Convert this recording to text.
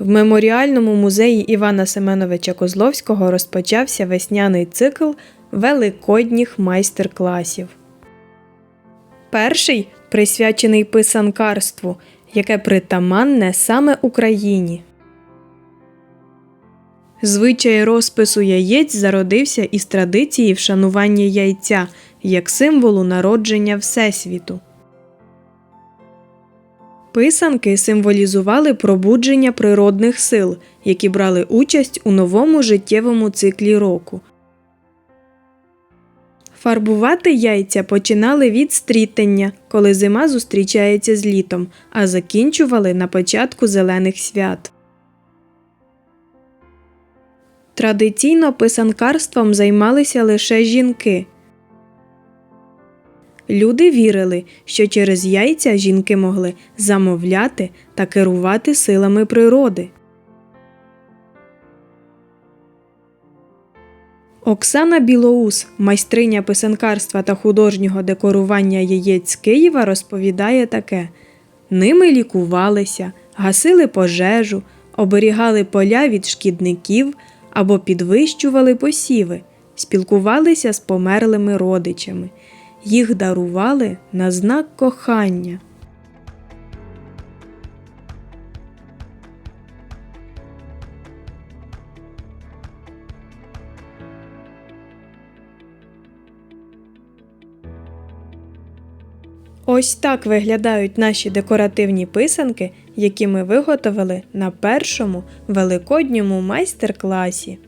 В меморіальному музеї Івана Семеновича Козловського розпочався весняний цикл великодніх майстер-класів. Перший присвячений писанкарству, яке притаманне саме Україні. Звичай розпису яєць зародився із традиції вшанування яйця як символу народження Всесвіту. Писанки символізували пробудження природних сил, які брали участь у новому життєвому циклі року. Фарбувати яйця починали від стрітення, коли зима зустрічається з літом, а закінчували на початку зелених свят. Традиційно писанкарством займалися лише жінки. Люди вірили, що через яйця жінки могли замовляти та керувати силами природи. Оксана Білоус, майстриня писанкарства та художнього декорування яєць Києва, розповідає таке: ними лікувалися, гасили пожежу, оберігали поля від шкідників або підвищували посіви, спілкувалися з померлими родичами, їх дарували на знак кохання. Ось так виглядають наші декоративні писанки, які ми виготовили на першому великодньому майстер-класі.